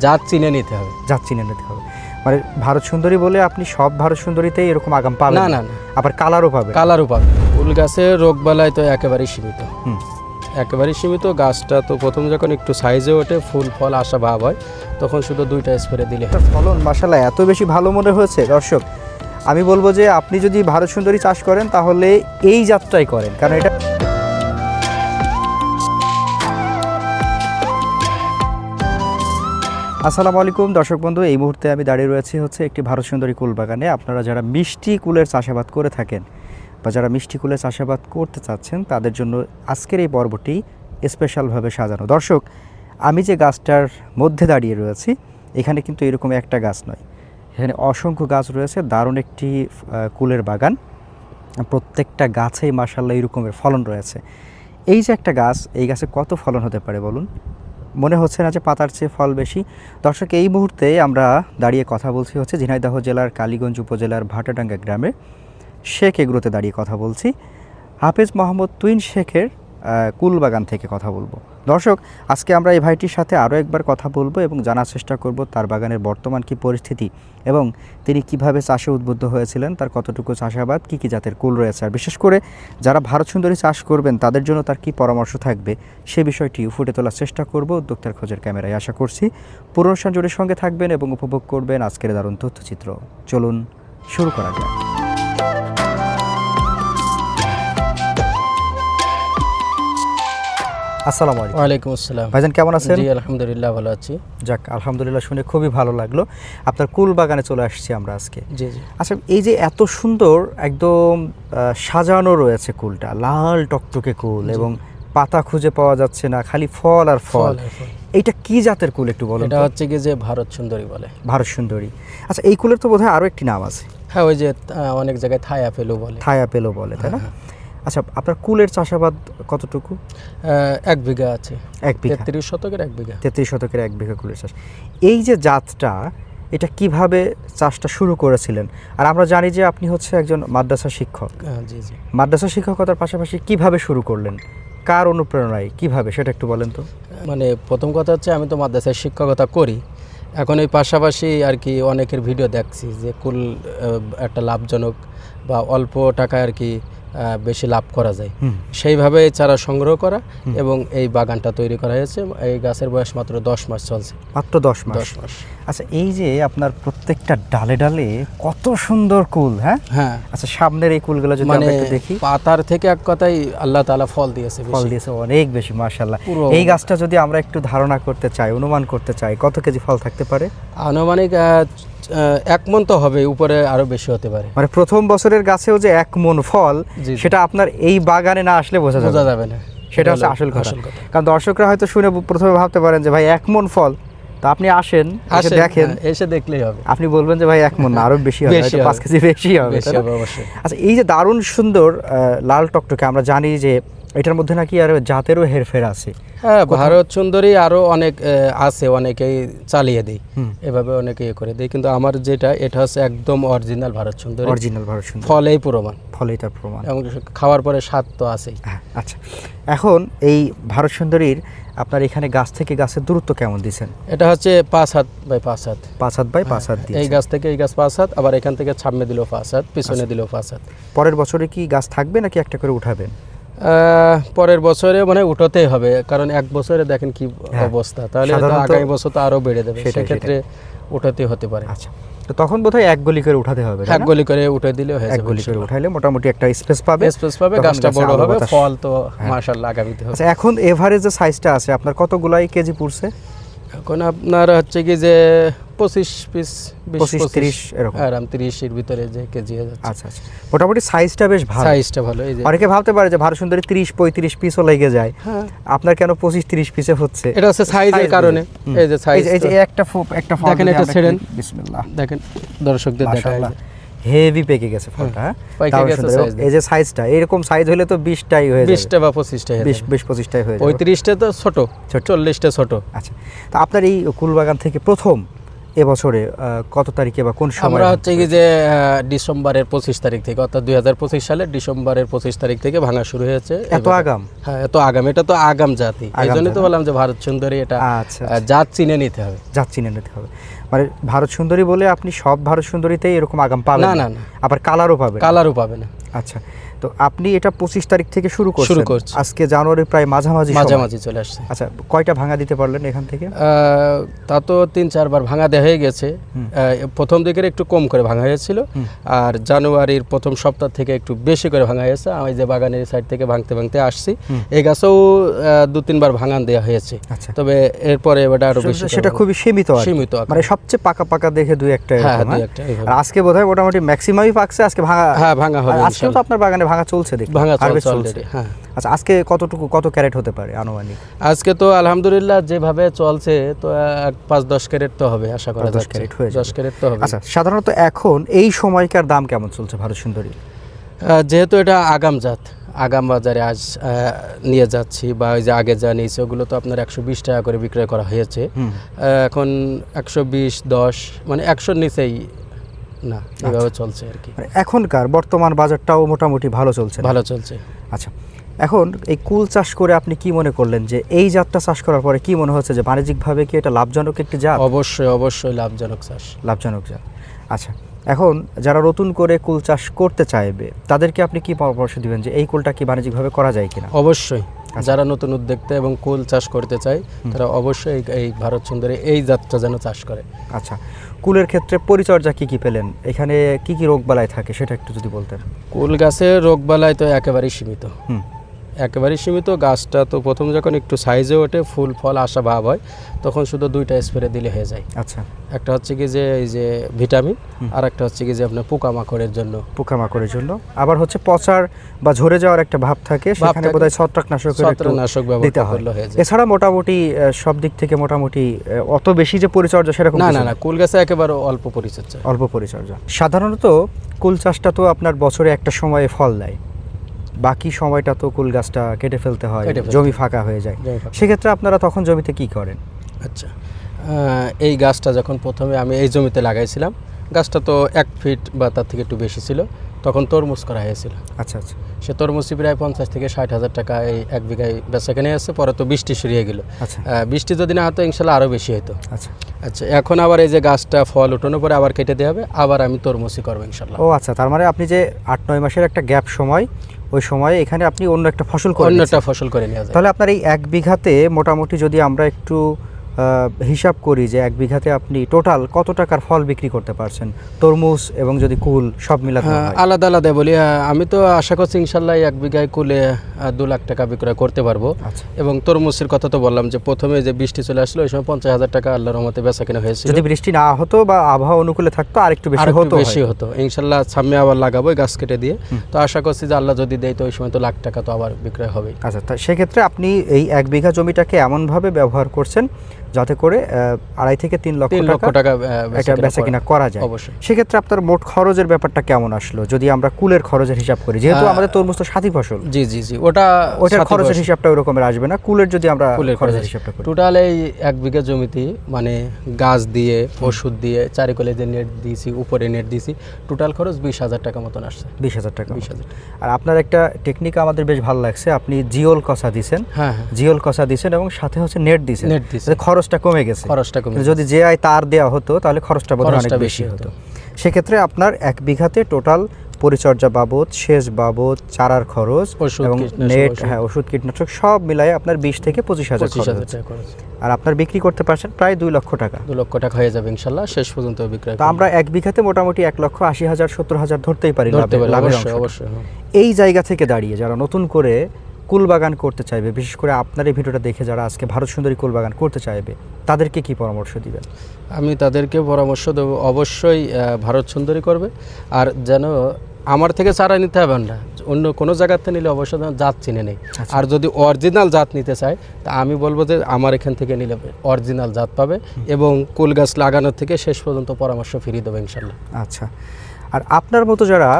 জাত চিনে নিতে হবে। জাত চিনে নিতে হবে। মানে ভারত সুন্দরী বলে আপনি সব ভারত সুন্দরীতেই এরকম আগাম পাবেন না না? না আবার কালারও পাবেন? কালারও পাবে ফুল গাছের রোগ বালাই তো একেবারেই সীমিত। হুম। একেবারেই সীমিত। গাছটা তো প্রথম যখন একটু সাইজে ওঠে ফুল ফল আসা ভাব হয় তখন শুধু দুইটা স্প্রে দিলে। ফলন মাসাল্লাহ এত বেশি ভালো মনে হয়েছে দর্শক। আমি বলব যে আপনি যদি ভারত সুন্দরী চাষ করেন তাহলে এই যাত্রাই করেন। কারণ এটা আসসালামু আলাইকুম, দর্শক বন্ধু, এই মুহূর্তে আমি দাঁড়িয়ে রয়েছি হচ্ছে একটি ভারত সুন্দরী কুল বাগানে। আপনারা যারা মিষ্টি কুলের চাষাবাদ করে থাকেন বা যারা মিষ্টি কুলের চাষাবাদ করতে চাচ্ছেন, তাদের জন্য আজকের এই পর্বটি স্পেশালভাবে সাজানো। দর্শক, আমি যে গাছটার মধ্যে দাঁড়িয়ে রয়েছি, এখানে কিন্তু এরকম একটা গাছ নয়। এখানে অসংখ্য গাছ রয়েছে, দারুণ একটি কুলের বাগান। প্রত্যেকটা গাছেই মাসাল্লাহ এরকমের ফলন রয়েছে। এই যে একটা গাছ, এই গাছে কত ফলন হতে পারে বলুন? মনে হচ্ছে না যে পাতার চেয়ে ফল বেশি। দর্শক, এই মুহূর্তে আমরা দাঁড়িয়ে কথা বলছি হচ্ছে ঝিনাইদহ জেলার কালীগঞ্জ উপজেলার ভাটাডাঙ্গা গ্রামে। শেখ এগুলোতে দাঁড়িয়ে কথা বলছি। হাফেজ মোহাম্মদ তুইন শেখের কুলবাগান থেকে কথা বলব। দর্শক, আজকে আমরা এই ভাইটির সাথে আরও একবার কথা বলব এবং জানার চেষ্টা করব তার বাগানের বর্তমান কি পরিস্থিতি এবং তিনি কীভাবে চাষে উদ্বুদ্ধ হয়েছিলেন, তার কতটুকু চাষাবাদ, কী কী জাতের কুল রয়েছে। আর বিশেষ করে যারা ভারত সুন্দরী চাষ করবেন, তাদের জন্য তার কি পরামর্শ থাকবে, সে বিষয়টি ফুটে তোলার চেষ্টা করব উদ্যোক্তার খোঁজের ক্যামেরায়। আশা করছি পুরো জুড়ে সঙ্গে থাকবেন এবং উপভোগ করবেন আজকের দারুণ তথ্যচিত্র। চলুন, শুরু করা যাক। আসসালামু আলাইকুম। ওয়ালাইকুম আসসালাম। ভাইজান কেমন আছেন? জি আলহামদুলিল্লাহ ভালো আছি। যাক আলহামদুলিল্লাহ শুনে খুবই ভালো লাগল। আপনার কুল বাগানে চলে আসছি আমরা আজকে। জি জি। আচ্ছা এই যে এত সুন্দর একদম সাজানো রয়েছে কুলটা লাল টকটকে কুল এবং পাতা খুঁজে পাওয়া যাচ্ছে না খালি ফল আর ফল। আর। এইটা কি জাতের কুল একটু বলুন এটা হচ্ছে কি যে ভারত সুন্দরী বলে। ভারত সুন্দরী। আচ্ছা এই কুলের তো বোধহয় আরও একটি নাম আছে। হ্যাঁ ওই যে অনেক জায়গায় থাই আপেলও বলে। থাই আপেলও বলে তাই হ্যাঁ, না আচ্ছা আপনার কুলের চাষাবাদ কতটুকু? এক বিঘা আছে। এক বিঘা। তেত্রিশ শতকের এক বিঘা। তেত্রিশ শতকের এক বিঘা কুলের চাষ। এই যে জাতটা এটা কীভাবে চাষটা শুরু করেছিলেন? আর আমরা জানি যে আপনি হচ্ছে একজন মাদ্রাসা শিক্ষক। জি জি। মাদ্রাসা শিক্ষকতার পাশাপাশি কীভাবে শুরু করলেন? কার অনুপ্রেরণায় কীভাবে সেটা একটু বলেন তো। মানে প্রথম কথা হচ্ছে আমি তো মাদ্রাসায় শিক্ষকতা করি। এখন এই পাশাপাশি আর কি অনেকের ভিডিও দেখছি যে কুল একটা লাভজনক বা অল্প টাকায় আর কি বেশি লাভ করা যায়। সেইভাবে চারা সংগ্রহ করা এবং এই বাগানটা তৈরি করা হয়েছে। এই গাছের বয়স মাত্র দশ মাস চলছে। মাত্র দশ মাস। দশ মাস। আচ্ছা এই যে আপনার প্রত্যেকটা ডালে ডালে কত সুন্দর কুল হ্যাঁ? হ্যাঁ। আচ্ছা সামনের এই কুলগুলো যদি মানে আমরা একটু দেখি। পাতার থেকে এক কথাই আল্লাহ তাআলা ফল দিয়েছে ফল দিয়েছে অনেক বেশি মাশাল্লাহ এই গাছটা যদি আমরা একটু ধারণা করতে চাই অনুমান করতে চাই কত কেজি ফল থাকতে পারে? আনুমানিক এক মন তো হবে উপরে আরও বেশি হতে পারে। মানে প্রথম বছরের গাছেও যে এক মন ফল। সেটা আপনার এই বাগানে না আসলে বোঝা বোঝা। যাবে না। সেটা হচ্ছে আসল কথা। কারণ দর্শকরা হয়তো শুনে প্রথমে ভাবতে পারেন যে ভাই এক মন ফল? তা আপনি আসেন এসে দেখেন হ্যাঁ, এসে দেখলেই হবে। আপনি বলবেন যে ভাই এক মন আরও বেশি হবে হয়তো। কেজি বেশি হবে। আচ্ছা এই যে দারুণ সুন্দর লাল টকটকে আমরা জানি যে এটার মধ্যে নাকি আর জাতেরও হেরফের আছে। হ্যাঁ ভারত সুন্দরী আরও অনেক আছে অনেকেই চালিয়ে দেয়। এভাবে অনেকে ইয়ে করে দেয়। কিন্তু আমার যেটা এটা হচ্ছে একদম অরিজিনাল ভারত সুন্দরী। অরিজিনাল ভারত সুন্দর। ফলেই প্রমাণ। ফলেই তার প্রমাণ। এবং খাওয়ার পরে স্বাদ তো আছেই। হ্যাঁ, আচ্ছা। এখন এই ভারত সুন্দরীর আপনার এখানে গাছ থেকে গাছের দূরত্ব কেমন দিচ্ছেন? এটা হচ্ছে পাঁচ হাত বাই পাঁচ হাত। পাঁচ হাত বাই পাঁচ হাত এই গাছ থেকে এই গাছ পাঁচ হাত আবার এখান থেকে সামনে দিল পাঁচ হাত পিছনে আচ্ছা। দিল পাঁচ হাত। পরের বছরে কি গাছ থাকবে নাকি একটা করে উঠাবেন? পরের বছরে মানে উঠোতেই হবে কারণ এক বছরে দেখেন কি হ্যাঁ। অবস্থা। তাহলে আগামী বছর তো আরও বেড়ে দেবে সেক্ষেত্রে উঠাতে হতে পারে। আচ্ছা তো তখন বোধহয় এক গলি করে উঠাতে হবে এক গলি করে উঠে দিলে হয়ে এক গলি করে উঠাইলে মোটামুটি একটা স্পেস পাবে। স্পেস পাবে গাছটা বড় হবে ফল তো হ্যাঁ। মাশাআল্লাহ আগামীতে হবে। আচ্ছা এখন এভারেজ যে সাইজটা আছে আপনার কতগুলাই কেজি পড়ছে? এখন আপনার হচ্ছে কি যে পঁচিশ পিস পঁচিশ তিরিশ এরকম। আরাম তিরিশের ভিতরে যে কেজি আচ্ছা আচ্ছা। মোটামুটি সাইজটা বেশ ভালো। সাইজটা ভালো এই যে। অনেকে ভাবতে পারে যে ভারত সুন্দরী তিরিশ পঁয়ত্রিশ পিসও লেগে যায়। হ্যাঁ। আপনার কেন পঁচিশ তিরিশ পিসে হচ্ছে? এটা হচ্ছে সাইজের কারণে। এই যে সাইজ এই যে- একটা একটা দেখেন এটা ছেড়েন। বিসমিল্লাহ। দেখেন দর্শকদের দেখা হেভি পেকে গেছে ফলটা হ্যাঁ? গেছে এই যে সাইজটা এরকম সাইজ হলে তো বিশটাই হয়ে বিশটা বা পঁচিশটা বিশ বিশ পঁচিশটাই হয়ে পঁয়ত্রিশটা তো ছোট। চল্লিশটা ছোট। আচ্ছা তো আপনার এই কুলবাগান থেকে প্রথম এবছরে কত তারিখে বা কোন সময় আমরা হচ্ছে কি যে ডিসেম্বরের পঁচিশ তারিখ থেকে অর্থাৎ দুই হাজার পঁচিশ সালের ডিসেম্বরের পঁচিশ তারিখ থেকে ভাঙা শুরু হয়েছে। এত আগাম? হ্যাঁ এত আগাম। এটা তো আগাম জাতি। এই জন্যই তো বললাম যে ভারত সুন্দরী এটা আচ্ছা আহ, জাত চিনে নিতে হবে। যা চিনে নিতে হবে। মানে ভারত সুন্দরী বলে আপনি সব ভারত সুন্দরীতেই এরকম আগাম পাবেন না না? না আবার কালারও পাবেন কালারও পাবেন আচ্ছা। তো আপনি এটা পঁচিশ তারিখ থেকে শুরু করছেন। শুরু করছি। আজকে জানুয়ারি প্রায় মাঝামাঝি মাঝামাঝি চলে আসছে। আচ্ছা কয়টা ভাঙা দিতে পারলেন এখান থেকে? তা তো তিন চারবার ভাঙা দেওয়া হয়ে গেছে। প্রথম দিকের একটু কম করে ভাঙা হয়েছিল। আর জানুয়ারির প্রথম সপ্তাহ থেকে একটু বেশি করে ভাঙা হয়েছে। আমি যে বাগানের সাইড থেকে ভাঙতে ভাঙতে আসছি। এই গাছেও দু তিনবার ভাঙান দেওয়া হয়েছে। আচ্ছা। তবে এরপরে এবারে আরও বেশি সেটা-। খুবই সীমিত সীমিত মানে সবচেয়ে পাকা পাকা দেখে দুই একটা হ্যাঁ হ্যাঁ? আর আজকে বোধহয় মোটামুটি ম্যাক্সিমামই পাকছে আজকে ভাঙা হ্যাঁ ভাঙা হবে আর আজকেও তো আপনার বাগানে ভাঙা চলছে দেখি ভাঙা চলছে হ্যাঁ। আচ্ছা আজকে কতটুকু কত ক্যারেট হতে পারে আনুমানিক? আজকে তো আলহামদুলিল্লাহ যেভাবে চলছে তো পাঁচ দশ ক্যারেট তো হবে আশা করা দশ ক্যারেট হয়ে। দশ ক্যারেট তো হবে। আচ্ছা সাধারণত এখন এই সময়কার দাম কেমন চলছে ভারত সুন্দরী? যেহেতু এটা আগাম জাত আগাম বাজারে আজ আহ, নিয়ে যাচ্ছি বা ওই যে আগে যা নিয়েছে ওগুলো তো আপনার একশো বিশ টাকা করে বিক্রয় করা হয়েছে। এখন একশো বিশ দশ মানে একশোর নিচেই না আচ্ছা। এভাবে চলছে আর কি। মানে এখনকার বর্তমান বাজারটাও মোটামুটি ভালো চলছে ভালো চলছে। আচ্ছা এখন এই কুল চাষ করে আপনি কি মনে করলেন যে এই জাতটা চাষ করার পরে কি মনে হচ্ছে যে বাণিজ্যিকভাবে কি এটা লাভজনক একটি জাত? অবশ্যই অবশ্যই লাভজনক চাষ। লাভজনক জাত। আচ্ছা এখন যারা নতুন করে কুল চাষ করতে চাইবে তাদেরকে আপনি কি পরামর্শ দিবেন যে এই কুলটা কি বাণিজ্যিকভাবে করা যায় কিনা? অবশ্যই। যারা নতুন উদ্যোক্তা এবং কুল চাষ করতে চায় তারা অবশ্যই এই- ভারত সুন্দরী এই জাতটা যেন চাষ করে। আচ্ছা কুলের ক্ষেত্রে পরিচর্যা কি কি পেলেন? এখানে কি কি রোগবালাই থাকে সেটা একটু যদি বলতেন। কুল গাছে রোগবালাই তো একেবারেই সীমিত। হুম। একেবারেই সীমিত। গাছটা তো প্রথম যখন একটু সাইজে ওঠে ফুল ফল আসা ভাব হয় তখন শুধু দুইটা স্প্রে দিলে হয়ে যায়। আচ্ছা। একটা হচ্ছে কি যে এই যে ভিটামিন আর একটা হচ্ছে কি যে আপনার পোকামাকড়ের জন্য। পোকামাকড়ের জন্য। আবার হচ্ছে পচার বা ঝরে যাওয়ার একটা ভাব থাকে সেখানে। বোধহয় ছত্রাকনাশক দিতে ব্যবহার হয়। করলে হয়ে যায়। এছাড়া মোটামুটি সব দিক থেকে মোটামুটি অত বেশি যে পরিচর্যা সেরকম না না। না কুল গাছে একেবারে অল্প পরিচর্যা। অল্প পরিচর্যা। সাধারণত কুল চাষটা তো আপনার বছরে একটা সময়ে ফল দেয়। বাকি সময়টা তো কুল গাছটা কেটে ফেলতে হয় জমি ফাঁকা হয়ে যায়। সেক্ষেত্রে আপনারা তখন জমিতে কি করেন? আচ্ছা এই গাছটা যখন প্রথমে আমি এই জমিতে লাগাইছিলাম গাছটা তো এক ফিট বা তার থেকে একটু বেশি ছিল। তখন তরমুজ করা হয়েছিল। আচ্ছা আচ্ছা। সে তরমুজটি প্রায় পঞ্চাশ থেকে ষাট হাজার টাকা এই এক বিঘায় বেচাকেনে আছে পরে তো বৃষ্টি সরিয়ে গেল। আচ্ছা। বৃষ্টি যদি না হতো ইনশাল্লাহ আরও বেশি হতো আচ্ছা। আচ্ছা এখন আবার এই যে গাছটা ফল উঠানোর পরে আবার কেটে দেওয়া হবে আবার আমি তরমুজই করব ইনশাল্লাহ। ও আচ্ছা তার মানে আপনি যে আট নয় মাসের একটা গ্যাপ সময় ওই সময়ে এখানে আপনি অন্য একটা ফসল অন্য একটা ফসল করে নেওয়া যায়। তাহলে আপনার এই এক বিঘাতে মোটামুটি যদি আমরা একটু হিসাব করি যে এক বিঘাতে আপনি টোটাল কত টাকার ফল বিক্রি করতে পারছেন? তরমুজ এবং যদি কুল সব মিলাতে হ্যাঁ, আলাদা আলাদা বলি। আমি তো আশা করছি ইনশাল্লাহ এক বিঘায় কুলে দু লাখ টাকা বিক্রয় করতে পারব। আচ্ছা। এবং তরমুজের কথা তো বললাম যে প্রথমে যে বৃষ্টি চলে আসলো ওই সময় পঞ্চাশ হাজার টাকা আল্লাহর রহমতে বেচা কেনা হয়েছে যদি বৃষ্টি না হতো বা আবহাওয়া অনুকূলে থাকতো আর একটু বেশি হতো বেশি হতো। ইনশাল্লাহ সামনে আবার লাগাবো গাছ কেটে দিয়ে। তো আশা করছি যে আল্লাহ যদি দেয় তো ওই সময় তো লাখ টাকা তো আবার বিক্রয় হবে আচ্ছা সেক্ষেত্রে আপনি এই এক বিঘা জমিটাকে এমনভাবে ব্যবহার করছেন যাতে করে আড়াই থেকে তিন লক্ষ লক্ষ টাকা আহ, বেচা কেনা করা যায়। অবশ্যই। সেক্ষেত্রে আপনার মোট খরচের ব্যাপারটা কেমন আসলো? যদি আমরা কুলের খরচের হিসাব করি যেহেতু আমাদের তরমুজ তো সাথী ফসল। জি জি জি ওটা ওটার খরচের হিসাবটা ওই রকমের আসবে না। কুলের যদি আমরা কুলের খরচের হিসাবটা করি। টোটাল এই এক বিঘা জমিতে মানে গাছ দিয়ে ওষুধ দিয়ে চারিকলে যে নেট দিয়েছি উপরে নেট দিয়েছি টোটাল খরচ বিশ হাজার টাকা মতন আসছে। বিশ হাজার টাকা বিশ হাজার আর আপনার একটা টেকনিক আমাদের বেশ ভালো লাগছে। আপনি জিওল কষা দিছেন। হ্যাঁ হ্যাঁ। জিওল কষা দিছেন এবং সাথে হচ্ছে নেট দিছেন। নেট দিয়েছি যাতে খরচটা কমে গেছে। খরচটা কমে যদি যে আয় তার দেওয়া হতো তাহলে খরচটা বোধহয় অনেক বেশি হতো। সেক্ষেত্রে আপনার এক বিঘাতে টোটাল পরিচর্যা বাবদ সেচ বাবদ চারার খরচ এবং নেট হ্যাঁ ওষুধ কীটনাশক সব মিলায়ে আপনার বিশ থেকে পঁচিশ হাজার খরচ আর আপনার বিক্রি করতে পারছেন প্রায় দুই লক্ষ টাকা। দু লক্ষ টাকা হয়ে যাবে ইনশাল্লাহ শেষ পর্যন্ত বিক্রয় তো আমরা এক বিঘাতে মোটামুটি এক লক্ষ আশি হাজার সত্তর হাজার ধরতেই পারি। অবশ্যই হ্যাঁ। এই জায়গা থেকে দাঁড়িয়ে যারা নতুন করে কুল বাগান করতে চাইবে। বিশেষ করে আপনার এই ভিডিওটা দেখে যারা আজকে ভারত সুন্দরী কুল বাগান করতে চাইবে তাদেরকে কি পরামর্শ দিবেন? আমি তাদেরকে পরামর্শ দেবো। অবশ্যই ভারত সুন্দরী করবে। আর যেন আমার থেকে চারা নিতে হবে না। অন্য কোনো জায়গাতে নিলে অবশ্যই জাত চিনে নেই। আচ্ছা। আর যদি অরিজিনাল জাত নিতে চায় তা আমি বলব যে আমার এখান থেকে নিলে অরিজিনাল জাত পাবে এবং কুল গাছ লাগানোর থেকে শেষ পর্যন্ত পরামর্শ ফিরিয়ে দেবে ইনশাল্লাহ। আচ্ছা। আর আপনার মতো যারা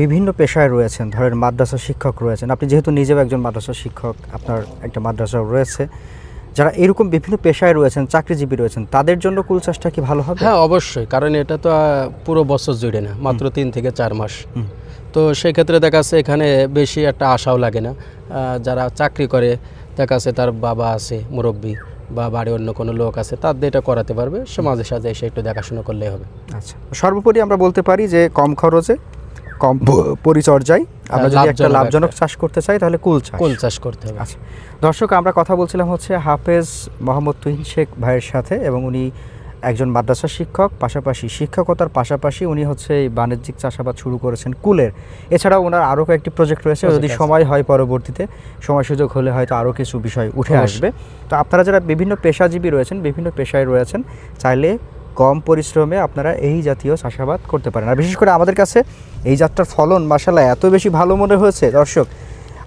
বিভিন্ন পেশায় রয়েছেন ধরেন মাদ্রাসা শিক্ষক রয়েছেন আপনি যেহেতু নিজেও একজন মাদ্রাসা শিক্ষক আপনার একটা মাদ্রাসা রয়েছে যারা এরকম বিভিন্ন পেশায় রয়েছেন চাকরিজীবী রয়েছেন তাদের জন্য কুল চাষটা কি ভালো হবে? হ্যাঁ অবশ্যই কারণ এটা তো পুরো বছর জুড়ে না মাত্র তিন থেকে চার মাস। তো সেই ক্ষেত্রে দেখা যাচ্ছে এখানে বেশি একটা আশাও লাগে না। যারা চাকরি করে দেখা যাচ্ছে তার বাবা আছে মুরব্বী বা বাড়ি অন্য কোনো লোক আছে তাদের এটা করাতে পারবে। সে মাঝে সাঝে এসে একটু দেখাশোনা করলেই হবে। আচ্ছা সর্বোপরি আমরা বলতে পারি যে কম খরচে কম পরিচর্যায় আমরা যদি একটা লাভজনক চাষ করতে চাই তাহলে কুল চাষ। কুল চাষ করতে হবে। আচ্ছা দর্শক আমরা কথা বলছিলাম হচ্ছে হাফেজ মোহাম্মদ তুহিন শেখ ভাইয়ের সাথে এবং উনি একজন মাদ্রাসা শিক্ষক পাশাপাশি শিক্ষকতার পাশাপাশি উনি হচ্ছে এই বাণিজ্যিক চাষাবাদ শুরু করেছেন কুলের। এছাড়াও ওনার আরও কয়েকটি প্রজেক্ট রয়েছে যদি সময় হয় পরবর্তীতে সময় সুযোগ হলে হয়তো আরও কিছু বিষয় উঠে আসবে। তো আপনারা যারা বিভিন্ন পেশাজীবী রয়েছেন বিভিন্ন পেশায় রয়েছেন চাইলে কম পরিশ্রমে আপনারা এই জাতীয় চাষাবাদ করতে পারেন। আর বিশেষ করে আমাদের কাছে এই যাত্রার ফলন মাসাল্লাহ এত বেশি ভালো মনে হয়েছে। দর্শক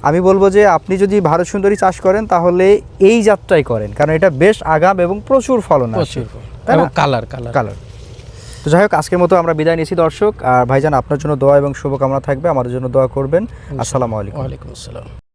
আমি বলব যে আপনি যদি ভারত সুন্দরী চাষ করেন তাহলে এই যাত্রাই করেন। কারণ এটা বেশ আগাম এবং প্রচুর ফলন আসে কালার কালার কালার তো যাই হোক আজকের মতো আমরা বিদায় নিয়েছি দর্শক। আর ভাইজান আপনার জন্য দোয়া এবং শুভকামনা থাকবে। আমাদের জন্য দোয়া করবেন। আসসালামু আলাইকুম। ওয়ালাইকুম আসসালাম।